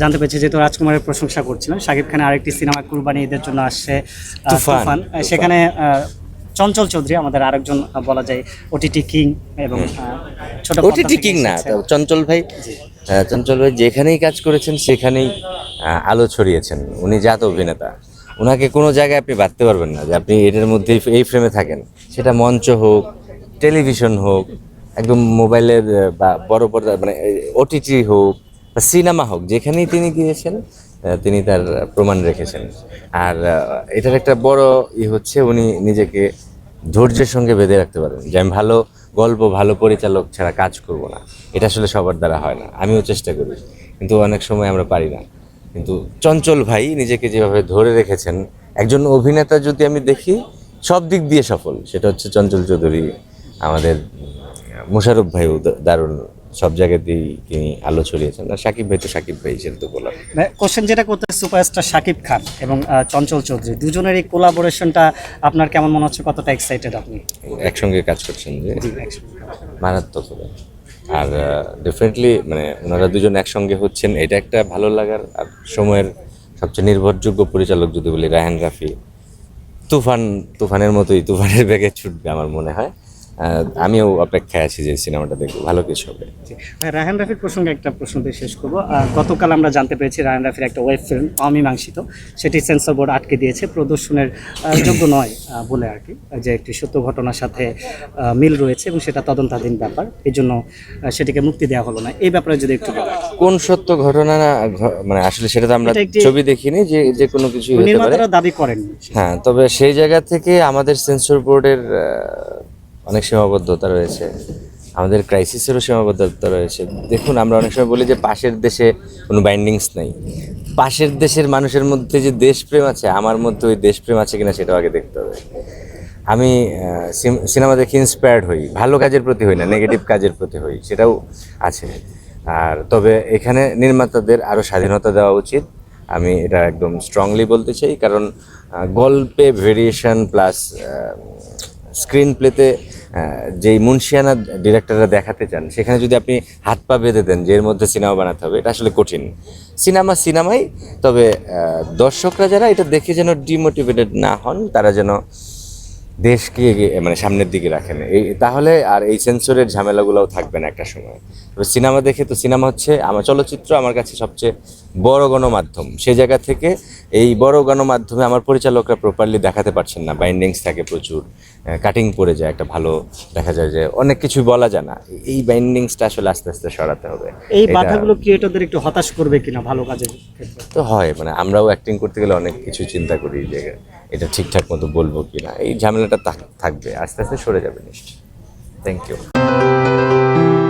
জানতে পেরেছি যেহেতু রাজকুমারের প্রশংসা করছিলেন শাকিব খানের আরেকটি সিনেমা কুরবানি ঈদের জন্য আসছে তুফান, সেখানে চঞ্চল চৌধুরী আমাদের আরেকজন বলা যায় ওটিটি কিং এবং ছোট ওটিটি কিং না চঞ্চল ভাই? চঞ্চল ভাই যেখানেই কাজ করেছেন সেখানেই আলো ছড়িয়েছেন। উনি জাত অভিনেতা। ওনাকে কোনো জায়গায় আপনি বাঁধতে পারবেন না যে আপনি এটার মধ্যে এই ফ্রেমে থাকেন। সেটা মঞ্চ হোক টেলিভিশন হোক একদম মোবাইলের বা বড় পর্দা মানে ওটিটি হোক সিনেমা হোক, যেখানেই তিনি গিয়েছেন তিনি তার প্রমাণ রেখেছেন। আর এটার একটা বড় ই হচ্ছে উনি নিজেকে ধৈর্যের সঙ্গে বেঁধে রাখতে পারেন যে আমি ভালো গল্প, ভালো পরিচালক ছাড়া কাজ করব না। এটা আসলে সবার দ্বারা হয় না। আমিও চেষ্টা করি, কিন্তু অনেক সময় আমরা পারি না। কিন্তু চঞ্চল ভাই নিজেকে যেভাবে ধরে রেখেছেন, একজন অভিনেতা যদি আমি দেখি, সব দিক দিয়ে সফল। সেটা হচ্ছে চঞ্চল চৌধুরী, আমাদের মুশারফ ভাইও দারুণ সব জায়গাতেই তিনি আলো ছড়িয়েছেন। আর সাকিব ভাই তো সাকিব ভাই সেটা তো বললাম কোশ্চেন যেটা করতে সুপারস্টার সাকিব খান এবং চঞ্চল চৌধুরী দুজনের এই কোলাবোরেশনটা আপনার কেমন মনে হচ্ছে? কতটা এক্সাইটেড আপনি? একসঙ্গে কাজ করছেন যে? মারাত্মক আর ডেফিনেটলি মানে ওনারা দুজন একসঙ্গে হচ্ছেন এটা একটা ভালো লাগার আর সময়ের সবচেয়ে নির্ভরযোগ্য পরিচালক যদি বলি রায়হান রাফি। তুফান তুফানের মতোই তুফানের ব্যাগে ছুটবে আমার মনে হয়। আমিও অপেক্ষায় আছি যে সিনেমাটা দেখব। ভালো কিছু হবে। রায়হান রাফির প্রসঙ্গে একটা প্রশ্ন দিয়ে শেষ করব। গতকাল আমরা জানতে পেরেছি রায়হান রাফির একটা ওয়েব ফিল্ম অমীমাংসিত। সেটি সেন্সর বোর্ড আটকে দিয়েছে। প্রদর্শনের যোগ্য নয় বলে আর কি যে একটি সত্য ঘটনার সাথে মিল রয়েছে এবং সেটা তদন্তাধীন ব্যাপার। এই জন্য সেটিকে মুক্তি দেওয়া হলো না। এই ব্যাপারে যদি একটু কোন সত্য ঘটনা না মানে আসলে সেটা তো আমরা ছবি দেখিনি যে যে কোনো কিছু দাবি করেন হ্যাঁ তবে সেই জায়গা থেকে আমাদের সেন্সর বোর্ডের অনেক সীমাবদ্ধতা রয়েছে। আমাদের ক্রাইসিসেরও সীমাবদ্ধতা রয়েছে। দেখুন, আমরা অনেক সময় বলি যে পাশের দেশে কোনো বাইন্ডিংস নেই। পাশের দেশের মানুষের মধ্যে যে দেশপ্রেম আছে, আমার মধ্যে ওই দেশপ্রেম আছে কিনা সেটাও আগে দেখতে হবে। আমি সিনেমা দেখে ইন্সপায়ার্ড হই। ভালো কাজের প্রতি হই না নেগেটিভ কাজের প্রতি হই, সেটাও আছে। আর তবে এখানে নির্মাতাদের আরও স্বাধীনতা দেওয়া উচিত। আমি এটা একদম স্ট্রংলি বলতে চাই, কারণ গল্পে ভেরিয়েশন প্লাস স্ক্রিন প্লেতে যেই মুন্সিয়ানা ডিরেক্টররা দেখাতে চান, সেখানে যদি আপনি হাত পা বেঁধে দেন যে এর মধ্যে সিনেমা বানাতে হবে, এটা আসলে কঠিন। সিনেমা সিনেমাই, তবে দর্শকরা যারা এটা দেখে যেন ডিমোটিভেটেড না হন, তারা যেন দেশকে মানে সামনের দিকে রাখেন। এই তাহলে আর এই সেন্সরের ঝামেলাগুলোও থাকবে না একটা সময়। তবে সিনেমা দেখে তো সিনেমা হচ্ছে আমার চলচ্চিত্র আমার কাছে সবচেয়ে বড় গণমাধ্যম। সেই জায়গা থেকে এই বড় গণমাধ্যমে আমার পরিচালকরা প্রপারলি দেখাতে পারছেন না। বাইন্ডিংস থাকে প্রচুর কাটিং পড়ে যায় একটা ভালো দেখা যায় যে অনেক কিছু বলা যায় না। এই বাইন্ডিংসটা আসলে আস্তে আস্তে সরাতে হবে। এই বাধাগুলো ক্রিয়েটরদের একটু হতাশ করবে কিনা ভালো কাজের তো হয় মানে আমরাও অ্যাক্টিং করতে গেলে অনেক কিছু চিন্তা করি যে এটা ঠিকঠাক মতো বলব কি না এই ঝামেলাটা থাক- থাকবে। আস্তে আস্তে সরে যাবে নিশ্চয়ই। Thank you